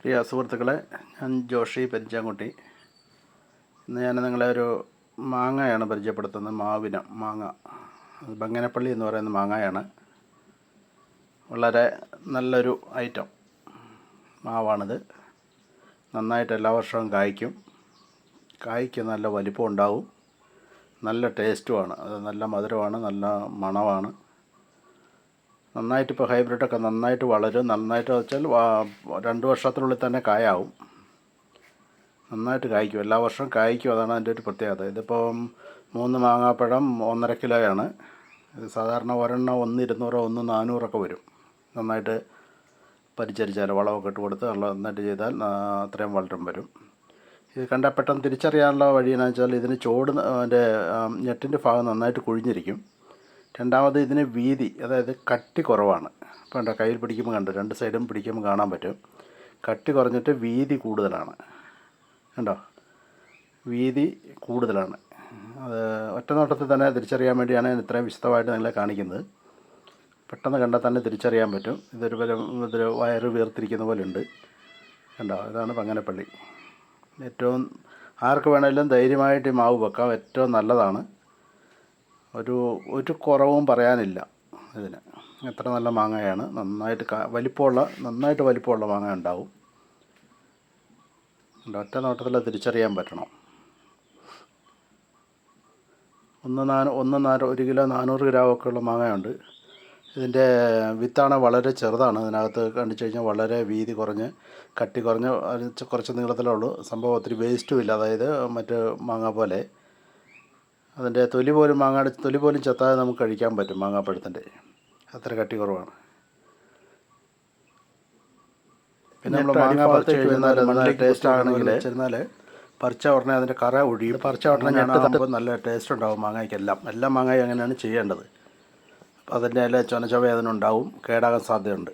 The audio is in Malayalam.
പ്രിയ സുഹൃത്തുക്കളെ ഞാൻ ജോഷി പെരിഞ്ചാങ്കുട്ടി ഇന്ന് ഞാൻ നിങ്ങളെ ഒരു മാങ്ങയാണ് പരിചയപ്പെടുത്തുന്നത്. മാവിന മാങ്ങ. ബങ്ങനപ്പള്ളി എന്ന് പറയുന്ന മാങ്ങയാണ്. വളരെ നല്ലൊരു ഐറ്റം. മാവാണിത്. നന്നായിട്ട് എല്ലാ വർഷവും കായ്ക്കും. കായ്ക്ക് നല്ല വലിപ്പം ഉണ്ടാവും. നല്ല ടേസ്റ്റുമാണ്. അത് നല്ല മധുരമാണ് നല്ല മണമാണ്. നന്നായിട്ട് ഇപ്പോൾ ഹൈബ്രിഡൊക്കെ നന്നായിട്ട് വളരും. നന്നായിട്ട് വെച്ചാൽ രണ്ട് വർഷത്തിനുള്ളിൽ തന്നെ കായാവും. നന്നായിട്ട് കായ്ക്കും. എല്ലാ വർഷവും കായ്ക്കും. അതാണ് അതിന്റെ ഒരു പ്രത്യേകത. ഇതിപ്പോൾ മൂന്ന് മാങ്ങാപ്പഴം ഒന്നര കിലോയാണ്. ഇത് സാധാരണ ഒരെണ്ണം ഒന്ന് ഇരുന്നൂറോ ഒന്ന് നാനൂറൊക്കെ വരും. നന്നായിട്ട് പരിചരിച്ചാൽ വളമൊക്കെ ഇട്ട് കൊടുത്ത് നന്നായിട്ട് ചെയ്താൽ അത്രയും വളരും വരും. ഇത് കണ്ടാൽ പെട്ടെന്ന് തിരിച്ചറിയാനുള്ള വഴി എന്നു വെച്ചാൽ ഇതിന് ചോട് അതിന്റെ ഞെട്ടിന്റെ ഭാഗം നന്നായിട്ട് കുഴിഞ്ഞിരിക്കും. രണ്ടാമത് ഇതിന് വീതി അതായത് കട്ടി കുറവാണ്. കണ്ടോ കയ്യിൽ പിടിക്കുമ്പോൾ കണ്ടു രണ്ട് സൈഡും പിടിക്കുമ്പോൾ കാണാൻ പറ്റും. കട്ടി കുറഞ്ഞിട്ട് വീതി കൂടുതലാണ്. കണ്ടോ? വീതി കൂടുതലാണ്. അത് ഒറ്റ നോട്ടത്തിൽ തന്നെ തിരിച്ചറിയാൻ വേണ്ടിയാണ് ഞാൻ ഇത്രയും വിശദമായിട്ട് നിങ്ങളെ കാണിക്കുന്നത്. പെട്ടെന്ന് കണ്ടാൽ തന്നെ തിരിച്ചറിയാൻ പറ്റും. ഇതൊരു പോലെ ഇതൊരു വയറ് വീർത്തിരിക്കുന്ന പോലെ ഉണ്ട് കണ്ടോ? ഇതാണ് പങ്ങനപ്പള്ളി. ഏറ്റവും ആർക്ക് വേണമെങ്കിലും ധൈര്യമായിട്ട് മാവ് വെക്കാം. ഏറ്റവും നല്ലതാണ്. ഒരു ഒരു കുറവും പറയാനില്ല ഇതിന്. എത്ര നല്ല മാങ്ങയാണ്. നന്നായിട്ട് വലിപ്പമുള്ള നന്നായിട്ട് വലിപ്പമുള്ള മാങ്ങ ഉണ്ടാവും. ഉണ്ട്. ഒറ്റ നോട്ടത്തിൽ തിരിച്ചറിയാൻ പറ്റണം. ഒന്ന് നാ ഒന്ന് നാല് ഒരു കിലോ നാനൂറ് ഗ്രാം ഒക്കെ ഉള്ള മാങ്ങയുണ്ട്. ഇതിന്റെ വിത്താണ് വളരെ ചെറുതാണ്. ഇതിനകത്ത് കണ്ടിച്ചു കഴിഞ്ഞാൽ വളരെ വീതി കുറഞ്ഞ് കട്ടി കുറഞ്ഞ് കുറച്ച് നീളത്തിലേ ഉള്ളൂ. സംഭവം ഒത്തിരി വേസ്റ്റും ഇല്ല. അതായത് മറ്റ് മാങ്ങ പോലെ. അതിന്റെ തൊലി പോലും മാങ്ങയുടെ തൊലി പോലും ചെത്താതെ നമുക്ക് കഴിക്കാൻ പറ്റും മാങ്ങാപ്പഴത്തിന്റെ. അത്ര കട്ടി കുറവാണ്. പിന്നെ നമ്മൾ മാങ്ങാപ്പഴത്തേക്ക് കഴിഞ്ഞാൽ നല്ല ടേസ്റ്റ് ആണെങ്കിൽ ചെന്നാൽ പറിച്ച ഉടനെ അതിന്റെ കറ ഒഴിയും. പറിച്ച ഉടനെ ഞെട്ടാകുമ്പോൾ നല്ല ടേസ്റ്റ് ഉണ്ടാവും മാങ്ങയ്ക്കെല്ലാം. എല്ലാം മാങ്ങയും അങ്ങനെയാണ് ചെയ്യേണ്ടത്. അപ്പോൾ അതിന്റെ എല്ലാ ചൊനച്ചവ ഉണ്ടാവും കേടാകാൻ സാധ്യതയുണ്ട്.